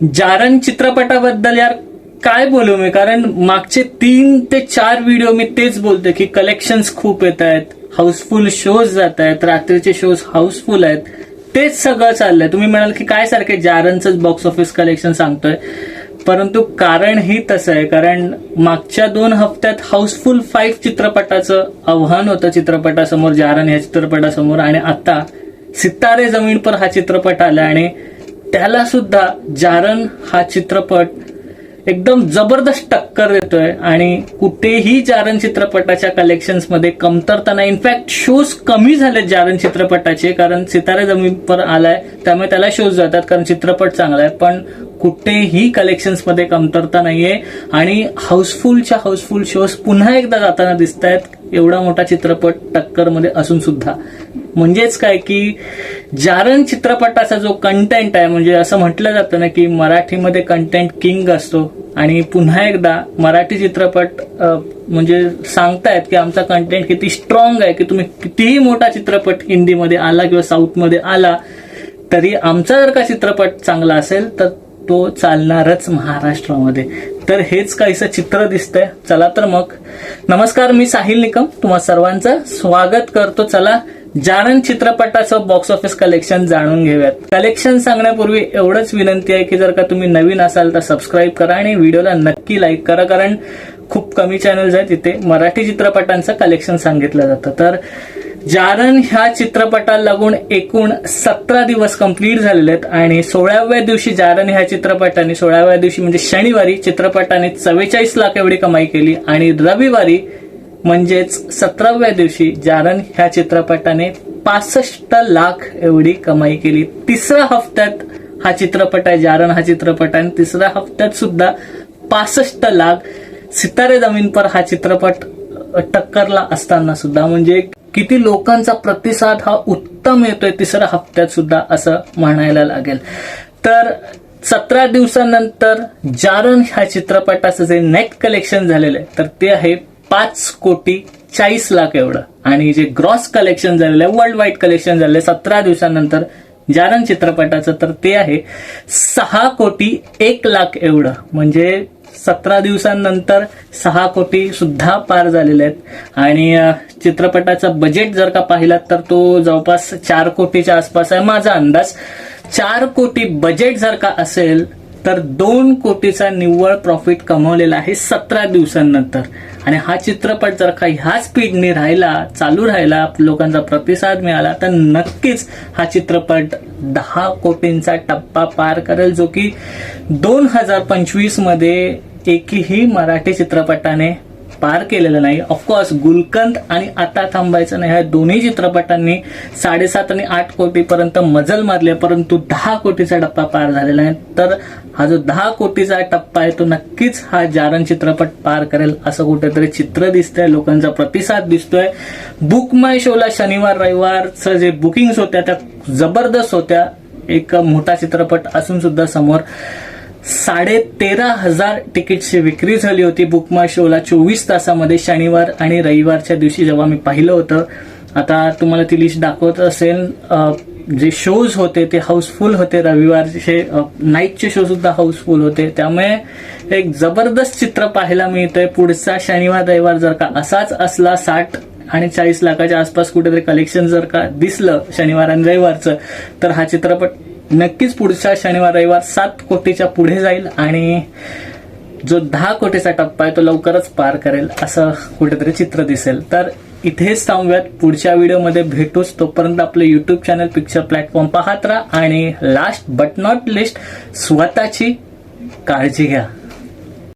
जारण चित्रपटाबद्दल यार काय बोलू मी? कारण मागचे तीन ते चार व्हिडिओ मी तेच बोलते की कलेक्शन्स खूप येत आहेत हाऊसफुल शोज जात आहेत रात्रीचे शोज हाऊसफुल आहेत. तेच सगळं चाललंय. तुम्ही म्हणाल की काय सारखे जारणच बॉक्स ऑफिस कलेक्शन सांगतोय. परंतु कारण ही तसं आहे. कारण मागच्या दोन हफ्त्यात हाऊसफुल फाईव्ह चित्रपटाचं आव्हान होतं चित्रपटासमोर जारण या चित्रपटासमोर. आणि आता सितारे जमीन पर हा चित्रपट आला आणि त्याला सुद्धा जारण हा चित्रपट एकदम जबरदस्त टक्कर देतोय आणि कुठेही जारण चित्रपटाच्या कलेक्शन्समध्ये कमतरता नाही. इनफॅक्ट शोज कमी झालेत जारण चित्रपटाचे कारण सितारे जमीन पर आलाय त्यामुळे त्याला शोज जातात कारण चित्रपट चांगला आहे. पण कुठेही कलेक्शन्समध्ये कमतरता नाहीये. आणि हाऊसफुलच्या हाऊसफुल शोज पुन्हा एकदा जाताना दिसत आहेत एवढा मोठा चित्रपट टक्करमध्ये असून सुद्धा. म्हणजेच काय की जारण चित्रपटाचा जो कंटेंट आहे म्हणजे असं म्हटलं जातं ना की मराठीमध्ये कंटेंट किंग असतो. आणि पुन्हा एकदा मराठी चित्रपट म्हणजे सांगतायत की आमचा कंटेंट किती स्ट्रॉंग आहे की तुम्ही कितीही मोठा चित्रपट हिंदीमध्ये आला किंवा साऊथमध्ये आला तरी आमचा जर का चित्रपट चांगला असेल तर तो चालणारच महाराष्ट्रामध्ये. तर हेच काहीसं चित्र दिसतंय. चला तर मग. नमस्कार मी साहिल निकम. तुम्हा सर्वांचं स्वागत करतो. चला जाणन चित्रपटाचं बॉक्स ऑफिस कलेक्शन जाणून घेऊयात. कलेक्शन सांगण्यापूर्वी एवढंच विनंती आहे की जर का तुम्ही नवीन असाल तर सबस्क्राईब करा आणि व्हिडिओला नक्की लाईक करा कारण खूप कमी चॅनल्स आहेत. तिथे मराठी चित्रपटांचं कलेक्शन सांगितलं जातं. तर जारण ह्या चित्रपटाला लागून एकूण सतरा दिवस कंप्लीट झालेले आहेत आणि सोळाव्या दिवशी जारण ह्या चित्रपटाने सोळाव्या दिवशी म्हणजे शनिवारी चित्रपटाने चव्वेचाळीस लाख एवढी कमाई केली आणि रविवारी म्हणजेच सतराव्या दिवशी जारण ह्या चित्रपटाने पासष्ट लाख एवढी कमाई केली. तिसऱ्या हफ्त्यात हा चित्रपट आहे जारण हा चित्रपट आहे तिसऱ्या हफ्त्यात सुद्धा पासष्ट लाख सितारे जमीन पर हा चित्रपट टक्करला असताना सुद्धा. म्हणजे किती लोकांचा प्रतिसाद हा उत्तम येतोय तिसऱ्या हप्त्यात सुद्धा असं म्हणायला लागेल. तर सतरा दिवसानंतर जारण ह्या चित्रपटाचं जे नेट कलेक्शन झालेलं आहे तर ते आहे पाच कोटी चाळीस लाख एवढं. आणि जे ग्रॉस कलेक्शन झालेलं आहे वर्ल्ड वाईड कलेक्शन झालेलं आहे सतरा दिवसानंतर जारण चित्रपटाचं तर ते आहे सहा कोटी एक लाख एवढं. म्हणजे सतरा दिवसांनंतर सहा कोटी सुद्धा पार झालेले आहेत. आणि चित्रपटाचं चित्रपटाचा बजेट जर का पाहिलात तर तो जवळपास चार कोटीच्या आसपास आहे माझा अंदाज. चार कोटी बजेट जर का असेल तर दोन कोटीचा निव्वळ प्रॉफिट कमवलेला आहे सतरा दिवसांनंतर. आणि हा चित्रपट जर का ह्या स्पीडने राहिला चालू राहिला लोकांचा प्रतिसाद मिळाला तर नक्कीच हा चित्रपट दहा कोटींचा टप्पा पार करेल जो की दोन हजार पंचवीसमध्ये एकही मराठी चित्रपटाने पार केलेलं नाही. ऑफकोर्स गुलकंद आणि आता थांबायचं नाही. ह्या दोन्ही चित्रपटांनी साडेसात आणि आठ कोटीपर्यंत मजल मारले परंतु दहा कोटीचा टप्पा पार झालेला आहे. तर हा जो दहा कोटीचा टप्पा आहे तो नक्कीच हा जारण चित्रपट पार करेल असं कुठेतरी चित्र दिसतंय लोकांचा प्रतिसाद दिसतोय. बुक माय शोला शनिवार रविवारचं जे बुकिंग्स होत्या त्या जबरदस्त होत्या. एक मोठा चित्रपट असून सुद्धा समोर साडे तेरा हजार तिकीटची विक्री झाली होती. बुकमा शोला चोवीस तासामध्ये शनिवार आणि रविवारच्या दिवशी जेव्हा मी पाहिलं होतं आता तुम्हाला ती लिस्ट दाखवत असेल. जे शोज होते ते हाऊसफुल होते. रविवारचे नाईटचे शो सुद्धा हाऊसफुल होते. त्यामुळे एक जबरदस्त चित्र पाहायला मिळतंय. पुढचा शनिवार रविवार जर का असाच असला साठ आणि चाळीस लाखाच्या आसपास कुठेतरी कलेक्शन जर का दिसलं शनिवार आणि रविवारचं तर हा चित्रपट नक्कीच पुढच्या शनिवार रविवार सात कोटीच्या पुढे जाईल आणि जो दहा कोटीचा टप्पा आहे तो लवकरच पार करेल असं कुठेतरी चित्र दिसेल. तर इथेच थांबूयात. पुढच्या व्हिडिओमध्ये भेटूच. तोपर्यंत आपलं युट्यूब चॅनल पिक्चर प्लॅटफॉर्म पाहत राहा आणि लास्ट बट नॉट लिस्ट स्वतःची काळजी घ्या.